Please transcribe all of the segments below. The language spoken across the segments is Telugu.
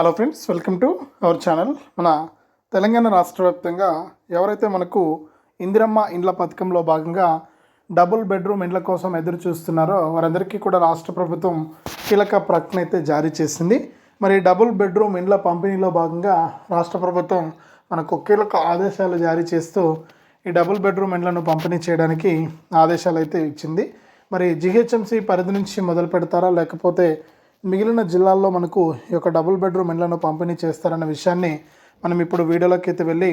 Hello friends welcome to our channel మన తెలంగాణ రాష్ట్ర వ్యాప్తంగా ఎవరైతే మనకు ఇందిరమ్మ ఇండ్ల పథకంలో భాగంగా డబుల్ బెడ్రూమ్ ఇండ్ల కోసం ఎదురు చూస్తున్నారో వారందరికీ కూడా రాష్ట్ర ప్రభుత్వం కీలక ప్రకటన అయితే జారీ చేసింది. మరి డబుల్ బెడ్రూమ్ ఇండ్ల పంపిణీలో భాగంగా రాష్ట్ర ప్రభుత్వం మనకు కీలక ఆదేశాలు జారీ చేస్తూ ఈ డబుల్ బెడ్రూమ్ ఇండ్లను పంపిణీ చేయడానికి ఆదేశాలు అయితే ఇచ్చింది. మరి జిహెచ్ఎంసి పరిధి నుంచి మొదలు పెడతారా లేకపోతే మిగిలిన జిల్లాల్లో మనకు ఈ యొక్క డబుల్ బెడ్రూమ్ ఇండ్లను పంపిణీ చేస్తారన్న విషయాన్ని మనం ఇప్పుడు వీడియోలోకి అయితే వెళ్ళి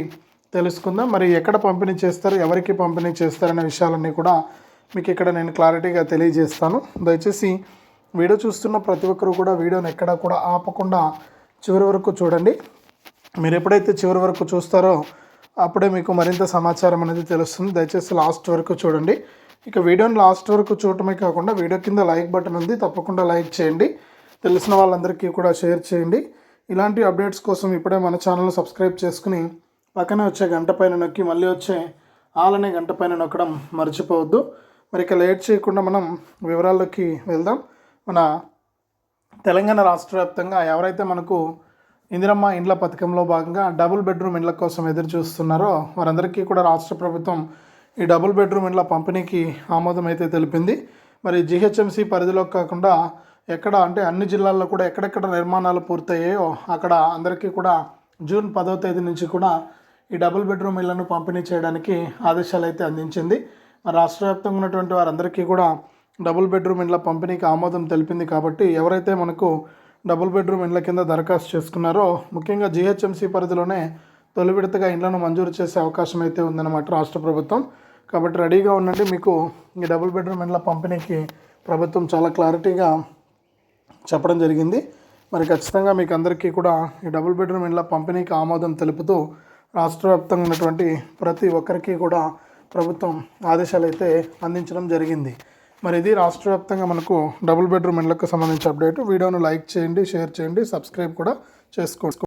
తెలుసుకుందాం. మరి ఎక్కడ పంపిణీ చేస్తారు ఎవరికి పంపిణీ చేస్తారనే విషయాలన్నీ కూడా మీకు ఇక్కడ నేను క్లారిటీగా తెలియజేస్తాను. దయచేసి వీడియో చూస్తున్న ప్రతి ఒక్కరు కూడా వీడియోని ఎక్కడా కూడా ఆపకుండా చివరి వరకు చూడండి. మీరు ఎప్పుడైతే చివరి వరకు చూస్తారో అప్పుడే మీకు మరింత సమాచారం అనేది తెలుస్తుంది. దయచేసి లాస్ట్ వరకు చూడండి. ఇక వీడియోని లాస్ట్ వరకు చూడటమే కాకుండా వీడియో కింద లైక్ బటన్ ఉంది. తప్పకుండా లైక్ చేయండి. తెలిసిన వాళ్ళందరికీ కూడా షేర్ చేయండి. ఇలాంటి అప్డేట్స్ కోసం ఇప్పుడే మన ఛానల్ సబ్స్క్రైబ్ చేసుకుని పక్కనే వచ్చే గంట పైన నొక్కి మళ్ళీ వచ్చే ఆలనే గంట పైన నొక్కడం మర్చిపోవద్దు. మరి ఇక లేట్ చేయకుండా మనం వివరాల్లోకి వెళ్దాం. మన తెలంగాణ రాష్ట్ర వ్యాప్తంగా ఎవరైతే మనకు ఇందిరమ్మ ఇండ్ల పథకంలో భాగంగా డబుల్ బెడ్రూమ్ ఇండ్ల కోసం ఎదురు చూస్తున్నారో వారందరికీ కూడా రాష్ట్ర ప్రభుత్వం ఈ డబుల్ బెడ్రూమ్ ఇండ్ల పంపిణీకి ఆమోదం అయితే తెలిపింది. మరి జిహెచ్ఎంసీ పరిధిలో కాకుండా ఎక్కడ అంటే అన్ని జిల్లాల్లో కూడా ఎక్కడెక్కడ నిర్మాణాలు పూర్తయ్యాయో అక్కడ అందరికీ కూడా జూన్ పదో తేదీ నుంచి కూడా ఈ డబుల్ బెడ్రూమ్ ఇళ్ళను పంపిణీ చేయడానికి ఆదేశాలు అయితే అందించింది. మరి రాష్ట్ర వ్యాప్తంగా ఉన్నటువంటి వారందరికీ కూడా డబుల్ బెడ్రూమ్ ఇండ్ల పంపిణీకి ఆమోదం తెలిపింది కాబట్టి ఎవరైతే మనకు డబుల్ బెడ్రూమ్ ఇండ్ల కింద దరఖాస్తు చేసుకున్నారో ముఖ్యంగా జిహెచ్ఎంసీ పరిధిలోనే తొలి విడతగా ఇండ్లను మంజూరు చేసే అవకాశం అయితే ఉందన్నమాట రాష్ట్ర ప్రభుత్వం. కాబట్టి రెడీగా ఉండండి. మీకు ఈ డబుల్ బెడ్రూమ్ ఇండ్ల పంపిణీకి ప్రభుత్వం చాలా క్లారిటీగా చెప్పడం జరిగింది. మరి ఖచ్చితంగా మీకు అందరికీ కూడా ఈ డబుల్ బెడ్రూమ్ ఇండ్ల పంపిణీకి ఆమోదం తెలుపుతూ రాష్ట్ర వ్యాప్తంగా ఉన్నటువంటి ప్రతి ఒక్కరికి కూడా ప్రభుత్వం ఆదేశాలు అయితే అందించడం జరిగింది. మరి ఇది రాష్ట్ర వ్యాప్తంగా మనకు డబుల్ బెడ్రూమ్ ఇండ్లకు సంబంధించిన అప్డేట్. వీడియోను లైక్ చేయండి షేర్ చేయండి సబ్స్క్రైబ్ కూడా చేసుకోండి.